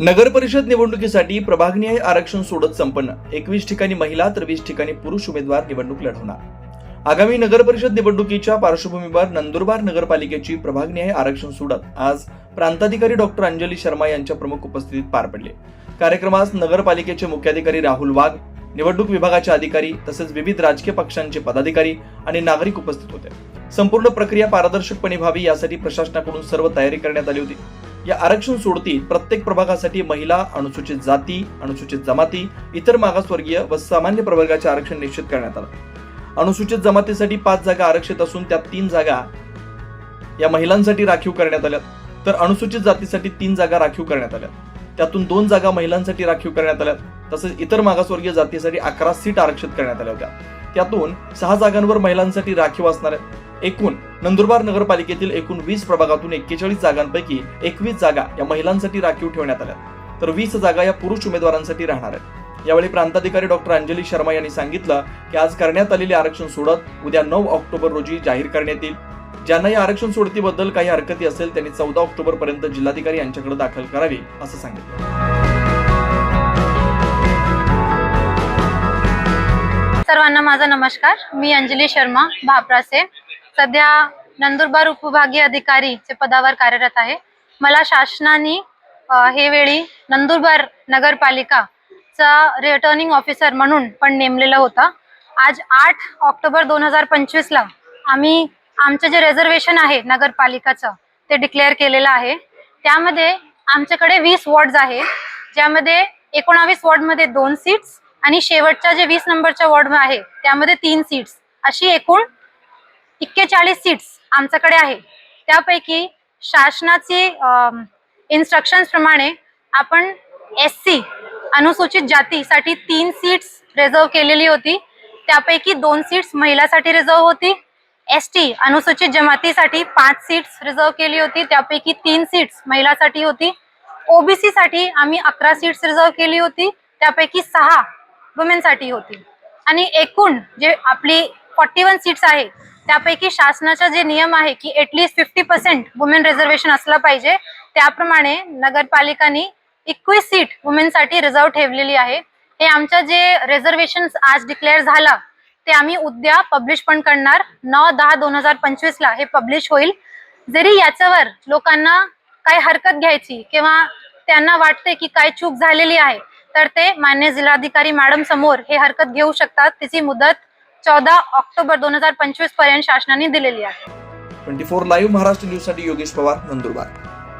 नगर परिषद निवडणुकीसाठी प्रभागनिहाय आरक्षण सोडत संपन्न. एकवीस ठिकाणी महिला तर वीस ठिकाणी पुरुष उमेदवार निवडणूक लढवणार. आगामी नगर परिषद निवडणुकीच्या पार्श्वभूमीवर नंदुरबार नगरपालिकेची प्रभागनिहाय आरक्षण सोडत. आज प्रांताधिकारी डॉक्टर अंजली शर्मा यांच्या प्रमुख उपस्थितीत पार पडले. कार्यक्रमास नगरपालिकेचे मुख्याधिकारी राहुल वाघ निवडणूक विभागाचे अधिकारी तसेच विविध राजकीय पक्षांचे पदाधिकारी आणि नागरिक उपस्थित होते. संपूर्ण प्रक्रिया पारदर्शकपणे व्हावी यासाठी प्रशासनाकडून सर्व तयारी करण्यात आली होती. या आरक्षण सोडतीत प्रत्येक प्रभागासाठी महिला अनुसूचित जाती अनुसूचित जमाती इतर मागासवर्गीय व सामान्य प्रवर्गाचे आरक्षण निश्चित करण्यात आलं. अनुसूचित जमातीसाठी पाच जागा आरक्षित असून त्यात तीन जागा या महिलांसाठी राखीव करण्यात आल्या तर अनुसूचित जातीसाठी तीन जागा राखीव करण्यात आल्या त्यातून दोन जागा महिलांसाठी राखीव करण्यात आल्या तसेच इतर मागासवर्गीय जातीसाठी अकरा सीट आरक्षित करण्यात आल्या होत्या. त्यातून सहा जागांवर महिलांसाठी राखीव असणार आहेत. एकूण नंदुरबार नगरपालिकेतील एकूण वीस प्रभागातून एक्केचाळीस जागांपैकी एकवीस जागा या महिलांसाठी राखीव ठेवण्यात आल्या. तर वीस जागा या पुरुष उमेदवारांसाठी राहणार आहेत. यावेळी प्रांताधिकारी डॉक्टर अंजली शर्मा यांनी सांगितलं की आज करण्यात आलेले आरक्षण सोडत उद्या नऊ ऑक्टोबर रोजी जाहीर करण्यात येईल. ज्यांना या आरक्षण सोडतीबद्दल काही हरकती असेल त्यांनी चौदा ऑक्टोबर पर्यंत जिल्हाधिकारी यांच्याकडे दाखल करावी असं सांगितलं. सर्वांना माझा नमस्कार. मी अंजली शर्मा भापरासे. सध्या नंदुरबार उपविभागीय अधिकारीचे पदावर कार्यरत आहे. मला शासनाने हे वेळी नंदुरबार नगरपालिका चा रिटर्निंग ऑफिसर म्हणून पण नेमलेलं होतं. आज आठ ऑक्टोबर दोन हजार पंचवीसला आम्ही आमचं जे रिझर्वेशन आहे नगरपालिकाचं ते डिक्लेअर केलेलं आहे. त्यामध्ये आमच्याकडे वीस वॉर्ड्स आहे. ज्यामध्ये एकोणावीस वॉर्डमध्ये दोन सीट्स आणि शेवटच्या जे वीस नंबरच्या वॉर्ड आहे त्यामध्ये तीन सीट्स अशी एकूण एक्केचाळीस सीट्स आमच्याकडे आहे. त्यापैकी शासनाचे इन्स्ट्रक्शन्स प्रमाणे आपण एस सी अनुसूचित जातीसाठी तीन सीट्स रिझर्व केलेली होती. त्यापैकी दोन सीट्स महिलासाठी रिझर्व होती. एस टी अनुसूचित जमातीसाठी पाच सीट्स रिझर्व केली होती. त्यापैकी तीन सीट्स महिलासाठी होती. ओबीसी साठी आम्ही अकरा सीट्स रिझर्व केली होती. त्यापैकी सहा वुमेनसाठी होती. आणि एकूण जे आपली फॉर्टी वन सीट्स आहे त्यापैकी शासनाचा जे नियम आहे की at least fifty percent women reservation असलं पाहिजे त्याप्रमाणे नगरपालिकांनी एकवीस सीट वुमेनसाठी रिझर्व ठेवलेली आहे. हे आमचं जे रिझर्वेशन आज डिक्लेअर झालं ते आम्ही उद्या पब्लिश पण करणार. नऊ दहा दोन हजार पंचवीसला हे पब्लिश होईल. जरी याच्यावर लोकांना काही हरकत घ्यायची किंवा त्यांना वाटते की काय चूक झालेली आहे तर ते मान्य जिल्हाधिकारी मॅडम समोर हे हरकत घेऊ शकतात. तिची मुदत चौदा ऑक्टोबर दोन हजार पंचवीसपर्यंत शासनाने दिलेली आहे. ट्वेंटी फोर लाईव्ह महाराष्ट्र न्यूजसाठी योगेश पवार नंदुरबार.